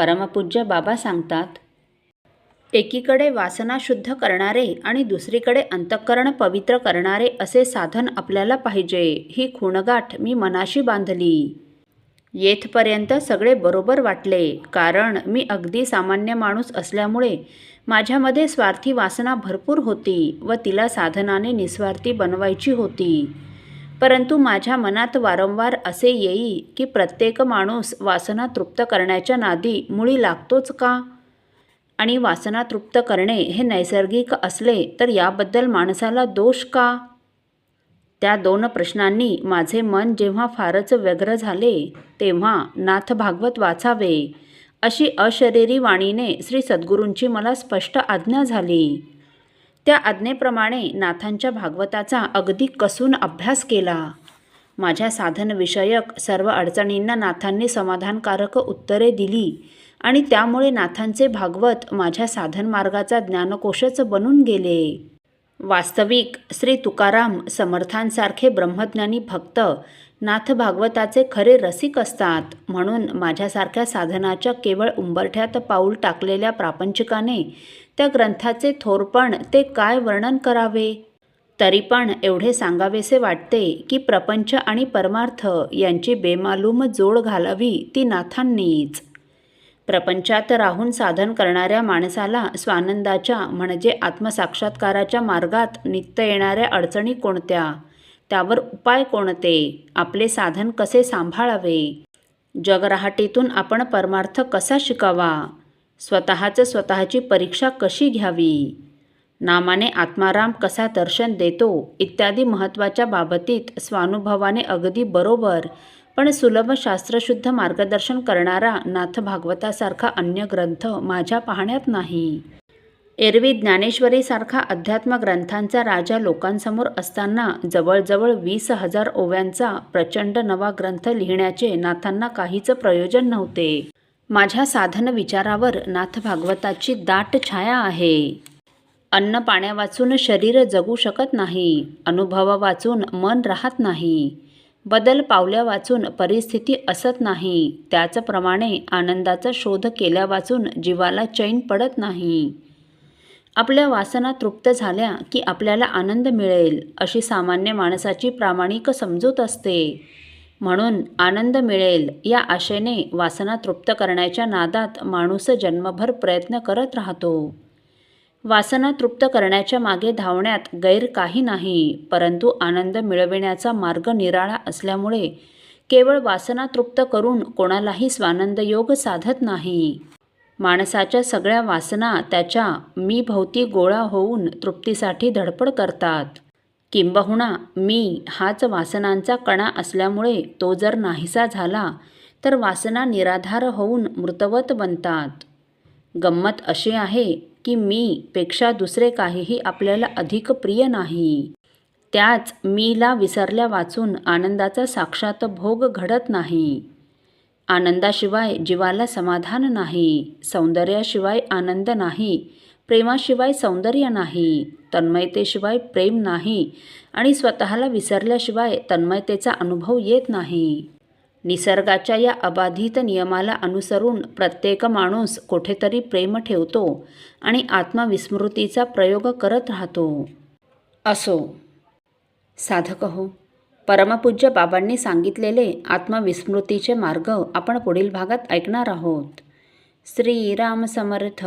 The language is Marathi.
परमपूज्य बाबा सांगतात एकीकडे वासना शुद्ध करणारे आणि दुसरीकडे अंतःकरण पवित्र करणारे असे साधन आपल्याला पाहिजे ही खूणगाठ मी मनाशी बांधली. येथपर्यंत सगळे बरोबर वाटले कारण मी अगदी सामान्य माणूस असल्यामुळे माझ्यामध्ये स्वार्थी वासना भरपूर होती व तिला साधनाने निस्वार्थी बनवायची होती. परंतु माझ्या मनात वारंवार असे येई की प्रत्येक माणूस वासना तृप्त करण्याच्या नादी मुळी लागतोच का? आणि वासना तृप्त करणे हे नैसर्गिक असले तर याबद्दल माणसाला दोष का? त्या दोन प्रश्नांनी माझे मन जेव्हा फारच व्यग्र झाले तेव्हा नाथ भागवत वाचावे अशी अशरीरी वाणीने श्री सद्गुरूंची मला स्पष्ट आज्ञा झाली. त्या आज्ञेप्रमाणे नाथांच्या भागवताचा अगदी कसून अभ्यास केला. माझ्या साधनविषयक सर्व अडचणींना नाथांनी समाधानकारक उत्तरे दिली आणि त्यामुळे नाथांचे भागवत माझ्या साधनमार्गाचा ज्ञानकोशच बनून गेले. वास्तविक श्री तुकाराम समर्थांसारखे ब्रह्मज्ञानी भक्त नाथ भागवताचे खरे रसिक असतात म्हणून माझ्यासारख्या साधनाच्या केवळ उंबरठ्यात पाऊल टाकलेल्या प्रापंचिकाने त्या ग्रंथाचे थोरपण ते काय वर्णन करावे? तरी पण एवढे सांगावेसे वाटते की प्रपंच आणि परमार्थ यांची बेमालूम जोड घालावी ती नाथांनीच. प्रपंचात राहून साधन करणाऱ्या माणसाला स्वानंदाच्या म्हणजे आत्मसाक्षात्काराच्या मार्गात नित्य येणाऱ्या अडचणी कोणत्या? त्यावर उपाय कोणते? आपले साधन कसे सांभाळावे? जगराहाटीतून आपण परमार्थ कसा शिकावा? स्वतःचं स्वतःची परीक्षा कशी घ्यावी? नामाने आत्माराम कसा दर्शन देतो? इत्यादी महत्त्वाच्या बाबतीत स्वानुभवाने अगदी बरोबर पण सुलभ शास्त्रशुद्ध मार्गदर्शन करणारा नाथ भागवतासारखा अन्य ग्रंथ माझ्या पाहण्यात नाही. एरवी ज्ञानेश्वरीसारखा अध्यात्म ग्रंथांचा राजा लोकांसमोर असताना जवळजवळ वीस हजार ओव्यांचा प्रचंड नवा ग्रंथ लिहिण्याचे नाथांना काहीच प्रयोजन नव्हते. माझ्या साधन विचारावर नाथ भागवताची दाट छाया आहे. अन्न पाण्या वाचून शरीर जगू शकत नाही अनुभव वाचून मन राहत नाही बदल पावल्या वाचून परिस्थिती असत नाही त्याचप्रमाणे आनंदाचा शोध केल्या वाचून जीवाला चैन पडत नाही. आपल्या वासना तृप्त झाल्या की आपल्याला आनंद मिळेल अशी सामान्य माणसाची प्रामाणिक समजूत असते. म्हणून आनंद मिळेल या आशेने वासना तृप्त करण्याच्या नादात माणूस जन्मभर प्रयत्न करत राहतो. वासना तृप्त करण्याच्या मागे धावण्यात गैर काही नाही परंतु आनंद मिळविण्याचा मार्ग निराळा असल्यामुळे केवळ वासना तृप्त करून कोणालाही स्वानंद योग साधत नाही. माणसाच्या सगळ्या वासना त्याच्या मी भोवती गोळा होऊन तृप्तीसाठी धडपड करतात. किंबहुना मी हाच वासनांचा कणा असल्यामुळे तो जर नाहीसा झाला तर वासना निराधार होऊन मृतवत बनतात. गंमत अशी आहे की मी पेक्षा दुसरे काहीही आपल्याला अधिक प्रिय नाही. त्याच मीला विसरल्या वाचून आनंदाचा साक्षात भोग घडत नाही. आनंदाशिवाय जीवाला समाधान नाही सौंदर्याशिवाय आनंद नाही प्रेमाशिवाय सौंदर्य नाही तन्मयतेशिवाय प्रेम नाही आणि स्वतःला विसरल्याशिवाय तन्मयतेचा अनुभव येत नाही. निसर्गाच्या या अबाधित नियमाला अनुसरून प्रत्येक माणूस कुठेतरी प्रेम ठेवतो आणि आत्मविस्मृतीचा प्रयोग करत राहतो. असो. साधक हो. परमपूज्य बाबांनी सांगितलेले आत्मविस्मृतीचे मार्ग आपण पुढील भागात ऐकणार आहोत. श्रीराम समर्थ.